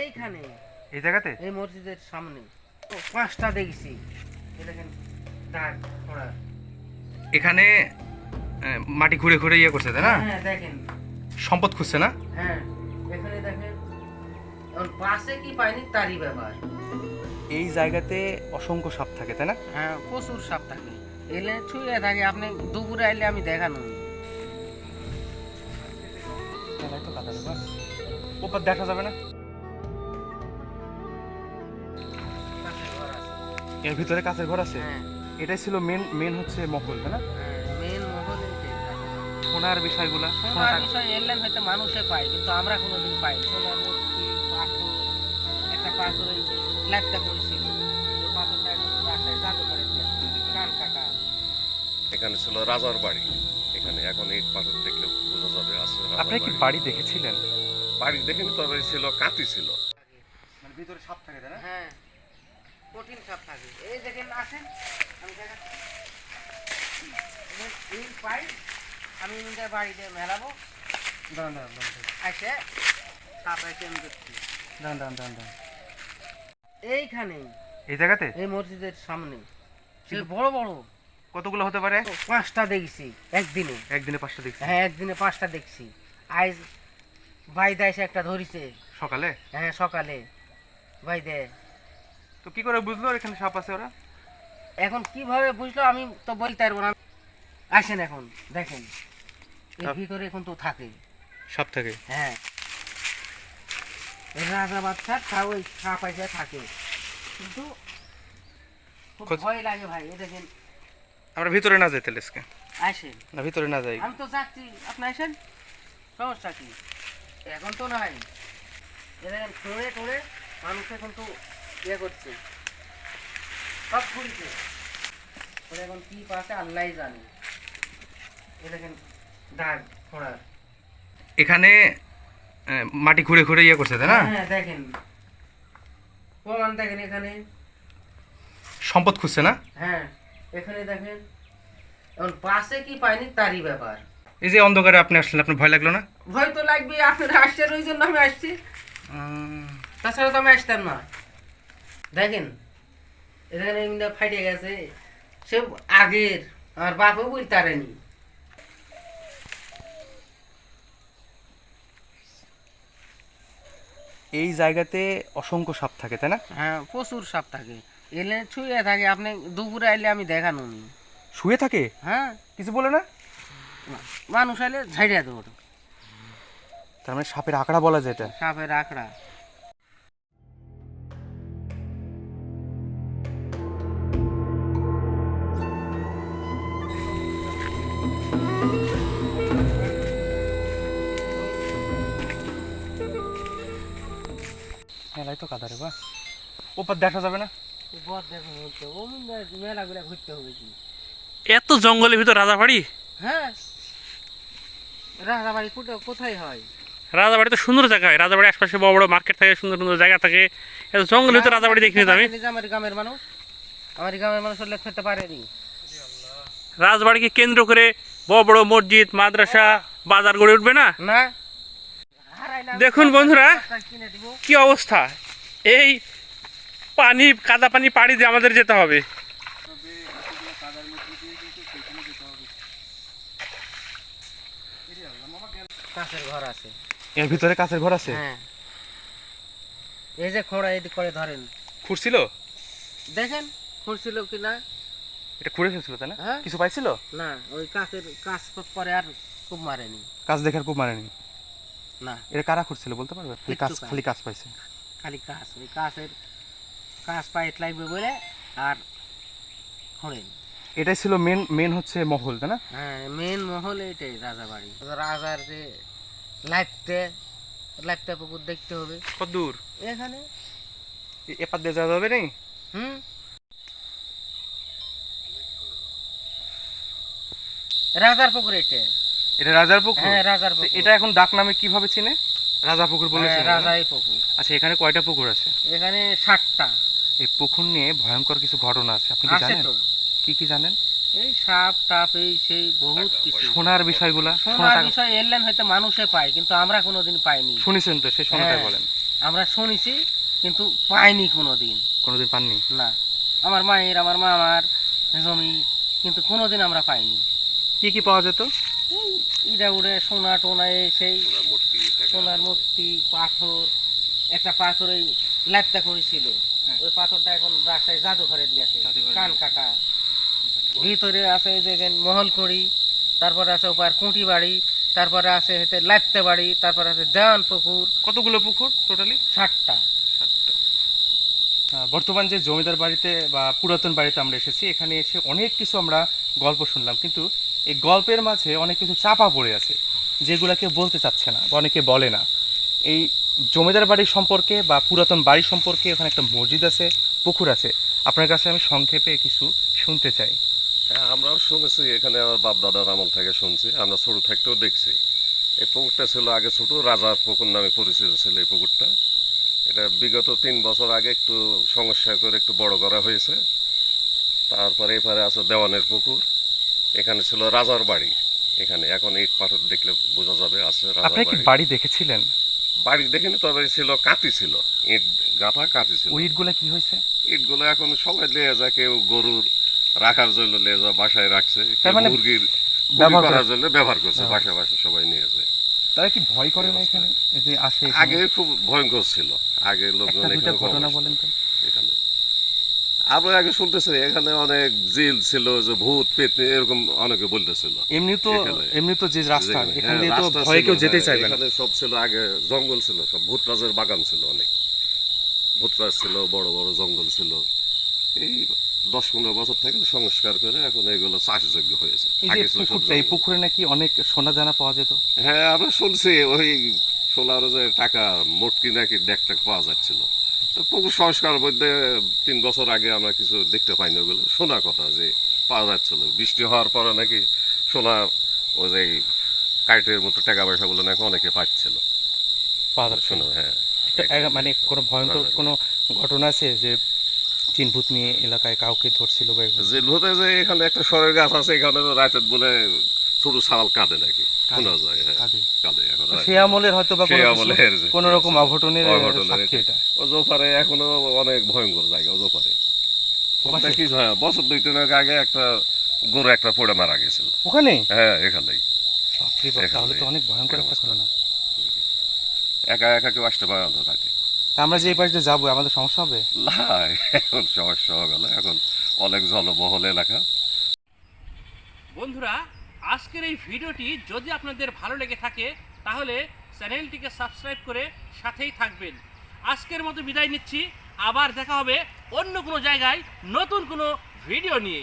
এইখানে। এই জায়গাতে? এই মসজিদের সামনে। পাঁচটা দেখছি। দেখেন দাগ ওরা। এখানে মাটি ঘুরে ঘুরে ইয়ে করছে তাই না? হ্যাঁ দেখেন। সম্পদ খুঁজছে না? হ্যাঁ এখানে দেখেন পাশে কি পাইনি তারই ব্যাপার। এই জায়গাতে অসংখ্য সাপ থাকে তাই না? হ্যাঁ প্রচুর সাপ থাকে। এলে ছুঁয়ে থাকে আপনি দুপুরে আইলে আমি দেখানো ওপর দেখা যাবে না। এর ভিতরে কাছের ঘর আছে? হ্যাঁ। এটাই ছিল মেন মেন হচ্ছে মহল তাই না? মেন মহল সোনার বিষয়গুলা সোনার বিষয় এলেন হয়তো মানুষে পায় কিন্তু আমরা কোনোদিন পাই সোনার মূর্তি পাথর একটা পাথর এই লাইটটা করেছিল। ওই পাথরটা এখন বাসায় জাদু কান কাটা। এখানে ছিল রাজার বাড়ি। এখানে এখন ইট পাথর দেখলে বোঝা যাবে আছে আপনি কি। বাড়ি দেখেছিলেন? বাড়ি দেখিনি তবে ছিল কাতি ছিল। মানে ভিতরে সাপ থাকে তাই না? হ্যাঁ কঠিন সাপ থাকে। এই দেখেন আসেন। আমি এই পাই আমি বাড়িতে মেলাবো। দাঁড়ান দাঁড়ান দাঁড়ান। আসে সাপ এসে আমি দেখছি। দাঁড়ান দাঁড়ান দাঁড়ান দাঁড়ান। এইখানে এই জায়গাতে? এই মসজিদের সামনে। সে বড় বড়। কতগুলো হতে পারে? পাঁচটা দেখছি একদিনে। একদিনে পাঁচটা দেখছি। হ্যাঁ একদিনে পাঁচটা দেখছি। আজ বাইদা এসে একটা ধরিছে। সকালে? হ্যাঁ সকালে। বাইদে তো কি করে বুঝলো এখানে সাপ আছে ওরা? এখন কীভাবে বুঝলো আমি তো বলতে পারব না। আসেন এখন দেখেন। এর ভিতরে এখন তো থাকে। সাপ থাকে? হ্যাঁ। রাজা বাচ্চা তাও ওই সাপ এসে থাকে। কিন্তু খুব ভয় লাগে ভাই দেখেন। আমরা ভিতরে না যাই তাহলে আজকে। আসেন। না ভিতরে না যাই। আমি তো যাচ্ছি। আপনি আসেন। সমস্যা কি? এখন তো নাই। এ দেখেন টোড়ে টোড়ে মানুষ এখন তো ইয়ে করছে। সব ঘুরছে। ওরা এখন কি পাশে আল্লাহ জানে। এ দেখেন দাগ ফোড়ার এখানে মাটি খুঁড়ে ঘুরে ইয়ে করছে তাই না? হ্যাঁ দেখেন। প্রমাণ দেখেন এখানে। সম্পদ খুঁজছে না? হ্যাঁ এখানে দেখেন। এখন পাশে কি পাইনি তারই ব্যাপার। এই যে অন্ধকারে আপনি আসলেন আপনার ভয় লাগল না? ভয় তো লাগবে আপনারা আসছেন ওই জন্য আমি আসছি। তাছাড়া তো আমি আসতাম না। দেখেন এখানে এমনি ফাইটে গেছে। সে আগের আমার বাপও বলতে পারেনি। এই জায়গাতে অসংখ্য সাপ থাকে তাই না? হ্যাঁ প্রচুর সাপ থাকে। এলে শুয়ে থাকে আপনি দুপুরে আইলে আমি দেখানো শুয়ে থাকে? হ্যাঁ। কিছু বলে না? মানুষ আইলে ঝাড়িয়া দৌড় তার মানে সাপের আঁকড়া বলা যায় এটা? সাপের আখড়া। মেলাই তো কাদারে বা ওপর দেখা যাবে না? বর দেখো হচ্ছে। ও মেলাগুলা ঘুরতে হবে কি? এত জঙ্গলের ভিতর রাজাবাড়ি? হ্যাঁ। রাজাবাড়ি কোথায় হয়? রাজাবাড়ি তো সুন্দর জায়গা হয়। রাজাবাড়ির আশপাশে বড় বড় মার্কেট থাকে সুন্দর সুন্দর জায়গা থাকে। এত জঙ্গলের ভিতর রাজাবাড়ি দেখিনি তো আমি। আমার গ্রামের মানুষ। আমার গ্রামের মানুষ খেতে পারেনি। রাজবাড়িকে কেন্দ্র করে বড় বড় মসজিদ মাদ্রাসা বাজার গড়ে উঠবে না? না। দেখুন বন্ধুরা কি অবস্থা। এই পানি কাদা পানি পাড়ি দিয়ে আমাদের যেতে হবে। কাঁচের ঘর আছে। এর ভিতরে কাছের ঘর আছে? হ্যাঁ। এই যে খোঁড়া এদিক করে ধরেন। খুঁড়ছিল? দেখেন খুঁড়ছিল কি না? এটা খুঁড়ে ফেলছিল তাই না? হ্যাঁ। কিছু পাইছিল? না ওই কাঁচের কাঁচ পরে আর খুব মারেনি। কাজ দেখার খুব মানেনি না। এটা কারা খুঁড়ছিল বলতে পারবে? খালি কাজ খালি কাজ পাইছে। খালি কাঁচ। ওই কাঁচ পাইট লাগবে বলে আর খোঁড়েন। এটাই ছিল মেন মেন হচ্ছে মহল তাই না? হ্যাঁ মেন মহল এটাই রাজাবাড়ি। রাজার যে লাইফতে লাইফটা পুকুর দেখতে হবে। কত দূর? এখানে। এপার দিয়ে যাওয়া যাবে নেই হুম। রাজার পুকুর এটা। এটা রাজার পুকুর? হ্যাঁ রাজার পুকুর। এটা এখন ডাক নামে কীভাবে চিনে? রাজা পুকুর বলে হ্যাঁ, চিনে, রাজাই পুকুর। আচ্ছা এখানে কয়টা পুকুর আছে? এখানে ষাটটা এই পুকুর নিয়ে ভয়ঙ্কর কিছু ঘটনা আছে। আপনি কি জানেন? কি কি জানেন? এই সাপ টাপ এই সেই বহুত কিছু। সোনার বিষয়গুলা সোনা শোনার টাকা বিষয় এলেন হয়তো মানুষে পায় কিন্তু আমরা কোনোদিন পাইনি। শুনেছেন তো সেই সোনাটা হ্যাঁ। বলেন। আমরা শুনেছি কিন্তু পাইনি কোনোদিন। কোনোদিন পাননি? না। আমার মায়ের আমার মামার জমি কিন্তু কোনোদিন আমরা পাইনি। কি কি পাওয়া যেত? এই ইটা উড়ে সোনা টোনা এই সেই সোনার মূর্তি। সোনার পাথর একটা পাথর এই লাত্তা করেছিল। হ্যাঁ। ওই পাথরটা এখন রাস্তায় জাদুঘরে দিয়েছে কান কাটা। ভিতরে আছে ওই যে মহল করি তারপরে আছে ওপার কুঁটি বাড়ি তারপরে আছে হেতে লাত্তে বাড়ি তারপরে আছে দেওয়ান পুকুর। কতগুলো পুকুর টোটালি ষাটটা। বর্তমান যে জমিদার বাড়িতে বা পুরাতন বাড়িতে আমরা এসেছি এখানে এসে অনেক কিছু আমরা গল্প শুনলাম কিন্তু এই গল্পের মাঝে অনেক কিছু চাপা পড়ে আছে যেগুলোকে বলতে চাচ্ছে না বা অনেকে বলে না। এই জমিদার বাড়ি সম্পর্কে বা পুরাতন বাড়ি সম্পর্কে ওখানে একটা মসজিদ আছে পুকুর আছে। আপনার কাছে আমি সংক্ষেপে কিছু শুনতে চাই। হ্যাঁ আমরাও শুনেছি এখানে আমার বাপ দাদার আমল থেকে শুনছি আমরা ছোট থাকতেও দেখছি। এই পুকুরটা ছিল আগে ছোট রাজার পুকুর নামে পরিচিত ছিল এই পুকুরটা। এটা বিগত তিন বছর আগে একটু সমস্যা করে একটু বড় করা হয়েছে। তারপরে এপারে আছে দেওয়ানের পুকুর এখানে ছিল রাজার বাড়ি। এখানে এখন ইট পাথর দেখলে বোঝা যাবে আছে রাজার বাড়ি। বাড়ি দেখেছিলেন? বাড়ি দেখিনি তবে ছিল কাতি ছিল ইট গাঁথা কাতি ছিল। ইটগুলা কি হয়েছে? ইটগুলো এখন সবাই নিয়ে যায় কেউ গরুর রাখার জন্য নিয়ে যায় বাসায় রাখছে মানে মুরগির ব্যবহার করার জন্য ব্যবহার করছে হ্যাঁ। বাসায় বাসায় সবাই নিয়ে যায়। তারা কি ভয় করে না এখানে? এই যে আসে আগে খুব ভয়ঙ্কর ছিল। আগে লোকজন এখানে ঘটনা বলেন তো। এখানে। আমরা আগে শুনতেছি এখানে অনেক জিল ছিল যে ভূত পেতনি এরকম অনেকে বলতেছিল। এমনি তো এমনি তো যে রাস্তা এখান হ্যাঁ, দিয়ে তো ভয়ে কেউ যেতেই হ্যাঁ, চাইবে না। এখানে সব ছিল আগে জঙ্গল ছিল সব ভূতরাজের বাগান ছিল অনেক। ভূতরাজ ছিল বড় বড় জঙ্গল ছিল। এই দশ পনেরো বছর থেকে সংস্কার করে এখন এগুলো চাষযোগ্য হয়েছে। এই। পুকুরে নাকি অনেক সোনা দানা পাওয়া যেত? হ্যাঁ আমরা শুনছি ওই সোলার যে টাকা মোটকি নাকি ডেক টাক পাওয়া যাচ্ছিল। পুকুর সংস্কার মধ্যে তিন বছর আগে আমরা কিছু দেখতে পাইনি ওগুলো। শোনা কথা যে পাওয়া যাচ্ছিল। বৃষ্টি হওয়ার পরে নাকি সোনা ওই যে কাইটের মতো টাকা পয়সাগুলো নাকি অনেকে পাচ্ছিল। পাওয়া যাচ্ছে। শোনো হ্যাঁ। মানে কোনো ভয়ঙ্কর কোনো ঘটনা আছে যে চিনভূত নিয়ে এলাকায় কাউকে ধরছিল যে এখানে একটা সরের গাছ আছে এখানে রাতে বলে ছোট ছাওয়াল কাঁদে নাকি? শোনা যায় হ্যাঁ। কাঁদে। কাঁদে এখন সে আমলের হয়তো বা কোনো রকম অঘটনের সাক্ষী এটা। এখনও অনেক ভয়ঙ্কর জায়গা ও জোপারে ওপাশে? দেখি হ্যাঁ বছর দুই তিন আগে একটা গরু একটা পড়ে মারা গেছিল। ওখানে? হ্যাঁ এখানেই। এখানে তাহলে তো অনেক ভয়ঙ্কর একটা ঘটনা। একা একা কেউ আসতে পারে না তা আমরা যে এই পাশে যাব আমাদের সমস্যা হবে? না এখন সমস্যা হবে না এখন অনেক জলবহল এলাকা। বন্ধুরা আজকের এই ভিডিওটি যদি আপনাদের ভালো লেগে থাকে তাহলে চ্যানেলটিকে সাবস্ক্রাইব করে সাথেই থাকবেন। আজকের মতো বিদায় নিচ্ছি আবার দেখা হবে অন্য কোনো জায়গায় নতুন কোনো ভিডিও নিয়ে।